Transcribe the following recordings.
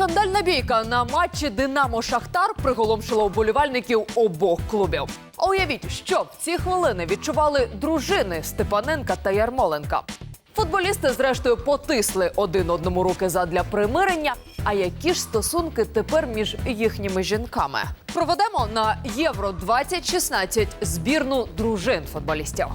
Скандальна бійка на матчі Динамо Шахтар приголомшила уболівальників обох клубів. Уявіть, що в ці хвилини відчували дружини Степаненка та Ярмоленка. Футболісти, зрештою, потисли один одному руки задля примирення. А які ж стосунки тепер між їхніми жінками? Проведемо на Євро 2016 збірну дружин футболістів.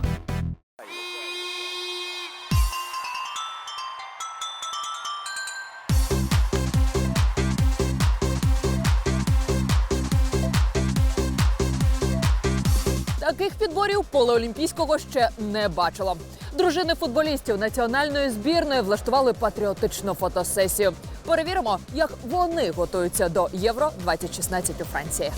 Таких підборів поле Олімпійського ще не бачило. Дружини футболістів національної збірної влаштували патріотичну фотосесію. Перевіримо, як вони готуються до Євро 2016 у Франції.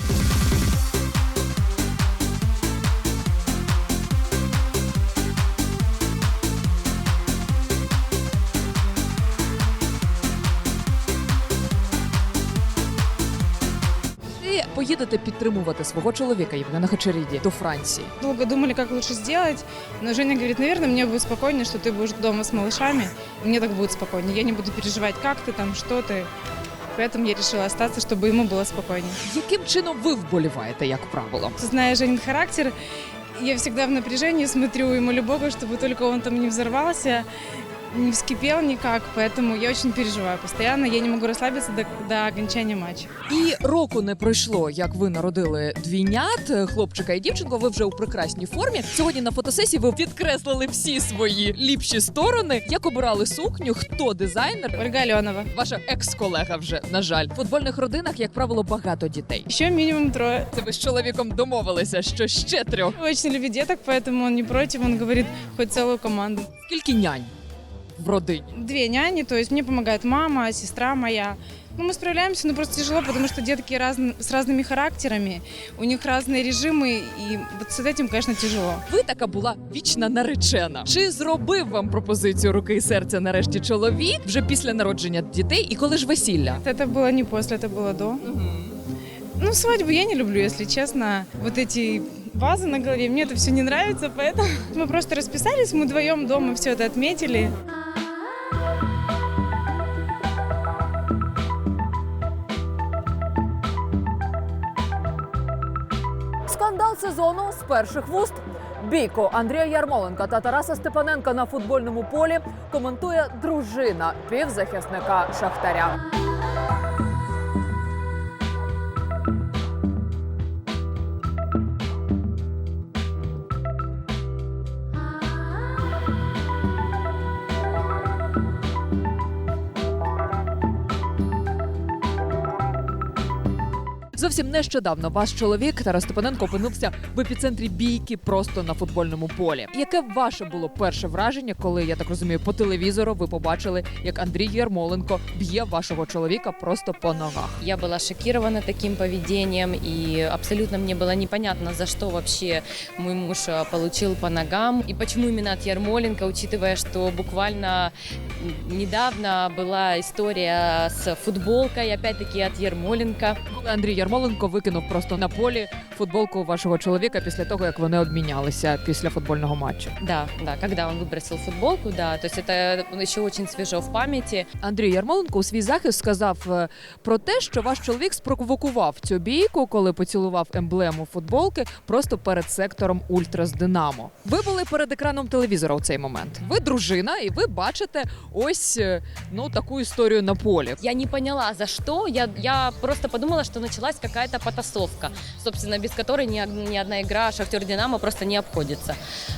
Ви поїдете підтримувати свого чоловіка Євгена Хачеріді до Франції. Долго думали, как лучше сделать, но Женя говорит, наверное, мне будет спокойнее, что ты будешь дома с малышами, и мне так будет спокойнее. Я не буду переживать, как ты там, что ты. Поэтому я решила остаться, чтобы ему было спокойнее. Яким чином ви вболіваєте, як правило? Зная Женин характер, я всегда в напряжении смотрю ему любого, чтобы только он там не взорвался, не вскипел никак, поэтому я очень переживаю постоянно, я не могу расслабиться до, до окончания матча. І року не пройшло, як ви народили двійнят, е, хлопчика і дівчинку. Ви вже у прекрасній формі. Сьогодні на фотосесії ви підкреслили всі свої ліпші сторони. Як обирали сукню? Хто дизайнер? Ольга Аленова. Ваша екс-колега вже на жаль. В футбольних родинах, як правило, багато дітей. Еще минимум трое. Це ви з чоловіком домовилися, що ще трьох. Очень любит деток, поэтому он не против, он говорит, хоть целую команду. Скільки нянь в родині? Две няни, то есть мне помогает мама, сестра моя. Ну, мы справляемся, но просто тяжело, потому что детки разн- с разными характерами, у них разные режимы, и вот с этим, конечно, тяжело. Ви така була вічна наречена. Чи зробив вам пропозицію руки і серця нарешті чоловік вже після народження дітей? І коли ж весілля? Это было не после, это было до. Ну, свадьбу я не люблю, если честно. Вот эти вазы на голове, мне это все не нравится, поэтому мы просто расписались, мы вдвоем дома все это отметили. Сезону з перших вуст. Бійко Андрія Ярмоленка та Тараса Степаненка на футбольному полі коментує дружина півзахисника Шахтаря. Зовсім нещодавно ваш чоловік Тарас Степаненко опинився в епіцентрі бійки просто на футбольному полі. Яке ваше було перше враження, коли я так розумію, по телевізору ви побачили, як Андрій Ярмоленко б'є вашого чоловіка просто по ногах? Я была шокирована таким поведением, и абсолютно мне было непонятно, за что вообще мой муж э, получил по ногам, и почему именно от Ярмоленко, учитывая, что буквально м, недавно была история с футболкой, опять-таки от Ярмоленко. Коли Андрій Ярмоленко викинув просто на полі футболку вашого чоловіка після того, як вони обмінялися після футбольного матчу. Да, да, когда он выбросил футболку, да, то есть это еще очень свежо в памяти. Андрій Ярмоленко у свій захист сказав е, про те, що ваш чоловік спровокував цю бійку, коли поцілував емблему футболки просто перед сектором Ультрас Динамо. Ви були перед екраном телевізора у цей момент. Ви дружина, і ви бачите ось е, ну таку історію на полі. Я не поняла, за что. Я, я просто подумала, что началась какая-то потасовка, собственно, без которой ни, ни одна игра Шахтер Динамо просто не обходится.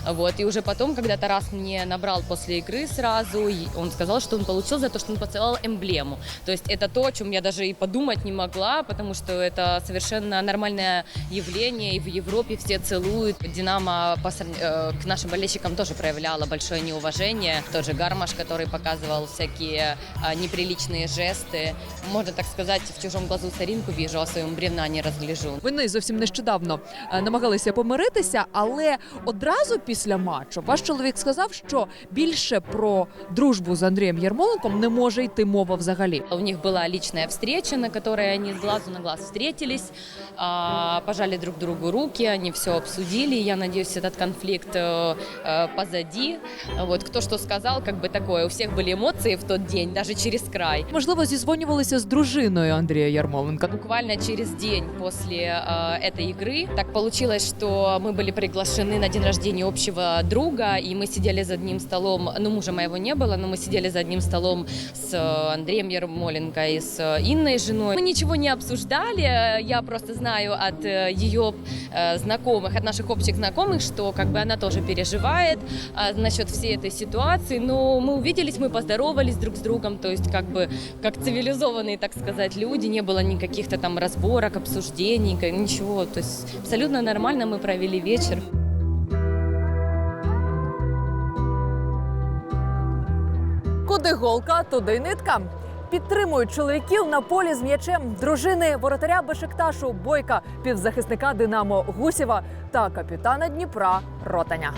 Вот. И уже потом, когда Тарас мне набрал после игры сразу, он сказал, что он получил за то, что он поцеловал эмблему. То есть это то, о чем я даже и подумать не могла, потому что это совершенно нормальное явление, и в Европе все целуют. Динамо по э, к нашим болельщикам тоже проявляла большое неуважение. Тот же Гармаш, который показывал всякие а, неприличные жесты. Можно так сказать, в чужом глазу соринку вижу, а в своем бревна не разгляжу. Ви не зовсім нещодавно нещодавно е, намагалися помиритися, але одразу після матчу ваш чоловік сказав, що більше про дружбу з Андрієм Ярмоленком не може йти мова взагалі. У них была личная встреча, на которой они с глазу на глаз встретились, а, пожали друг другу руки, они все обсудили. Я надеюсь, этот конфликт э, э, позади. Вот кто что сказал, как бы такое. У всех были эмоции в тот день, даже через край. Можливо, зізвонювалися з дружиною Андрія Ярмоленка. Буквально через день после э, этой игры так получилось, что мы были приглашены на день рождения общего друга, и мы сидели за одним столом. Ну, мужа моего не было, но мы сидели за одним столом с э, Андреем Ермоленко и с э, Инной женой. Мы ничего не обсуждали. Я просто знаю от э, ее знакомых, от наших общих знакомых, что как бы она тоже переживает а, насчет всей этой ситуации. Но мы увиделись, мы поздоровались друг с другом, то есть как бы как цивилизованные, так сказать, люди, не было никаких-то там разборок, обсуждений, ничего. То есть абсолютно нормально мы провели вечер. Куди голка, туди нитка. Підтримують чоловіків на полі з м'ячем дружини воротаря Бешикташу Бойка, півзахисника Динамо Гусєва та капітана Дніпра Ротаня.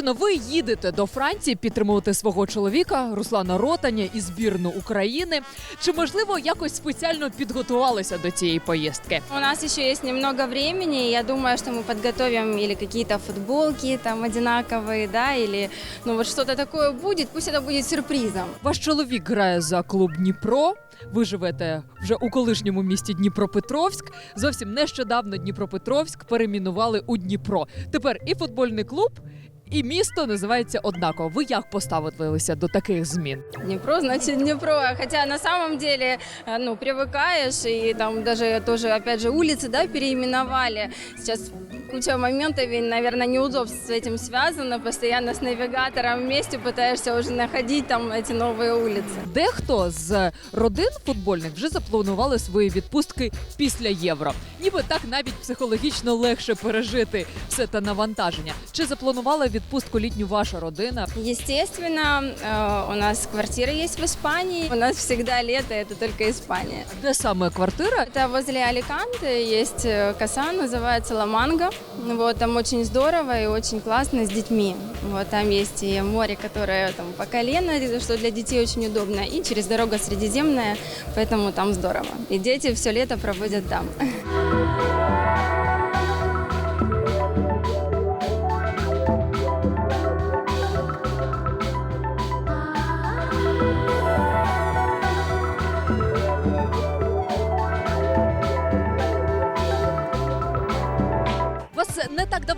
Христино, ви їдете до Франції підтримувати свого чоловіка Руслана Ротаня і збірну України. Чи можливо якось спеціально підготувалися до цієї поїздки? У нас еще есть немного времени, и я думаю, что мы подготовим или какие-то футболки там одинаковые, да, или ну вот что-то такое будет, пусть это будет сюрпризом. Ваш чоловік грає за клуб Дніпро. Ви живете вже у колишньому місті Дніпропетровськ. Зовсім нещодавно Дніпропетровськ перейменували у Дніпро. Тепер і футбольний клуб, і місто називається однаково. Ви як поставилися до таких змін? Днепро, значит Днепро. Хотя на самом деле, э, ну, привыкаешь, и там даже тоже, опять же, улицы, да, переименовали. Сейчас куча моментов, и, наверное, неудобств с этим связано. Постоянно с навигатором вместе пытаешься уже находить там эти новые улицы. Дехто з родин футбольних вже запланували свої відпустки після євро. Ніби так навіть психологічно легше пережити все те навантаження. Чи запланувала відпустку літню ваша родина? Естественно, э, у нас квартира есть в Испании. У нас всегда лето, это только Испания. Де саме квартира? Это возле Аликанте есть э, коса, называется Ламанго. Вот, там очень здорово и очень классно с детьми. Вот, там есть и море, которое там по колено, что для детей очень удобно, и через дорога Средиземная, поэтому там здорово. И дети все лето проводят там.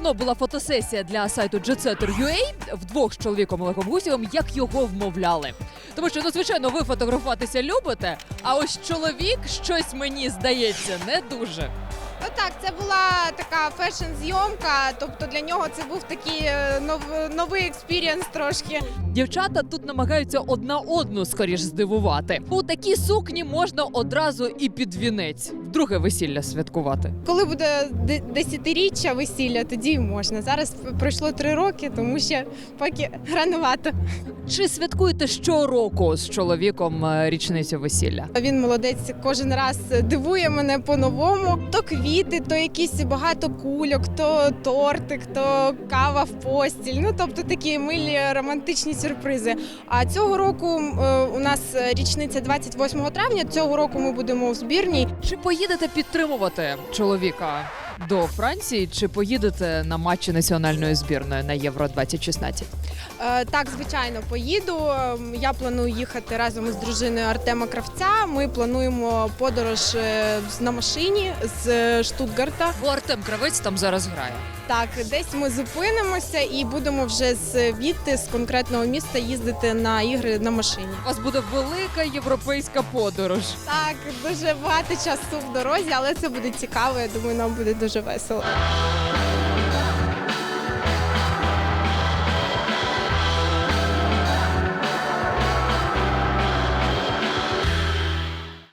Давно була фотосесія для сайту JetSetter.ua вдвох з чоловіком Олегом Гусєвим, як його вмовляли. Тому що, ну, звичайно, ви фотографуватися любите, а ось чоловік щось мені здається не дуже. Ну так, це була така фешн-зйомка, тобто для нього це був такий е, нов- новий експірієнс трошки. Дівчата тут намагаються одна одну скоріш здивувати. У такій сукні можна одразу і під вінець друге весілля святкувати. Коли буде десятиріччя весілля, тоді можна. Зараз пройшло три роки, тому ще поки рановато. Чи святкуєте щороку з чоловіком е, річницю весілля? Він молодець кожен раз дивує мене по-новому. То квіти, то якісь багато кульок, то тортик, то кава в постіль. Ну тобто такі милі романтичні сюрпризи. А цього року е, у нас річниця 28 травня. Цього року ми будемо в збірній. Чи поїдете підтримувати чоловіка до Франції, чи поїдете на матчі національної збірної на Євро 2016? Е, Так, звичайно, поїду. Я планую їхати разом із дружиною Артема Кравця. Ми плануємо подорож е, на машині з Штутгарта. Бо Артем Кравець там зараз грає. Так, десь ми зупинимося і будемо вже звідти з конкретного міста їздити на ігри на машині. У вас буде велика європейська подорож. Так, дуже багато часу в дорозі, але це буде цікаво. Я думаю, нам буде дуже весело.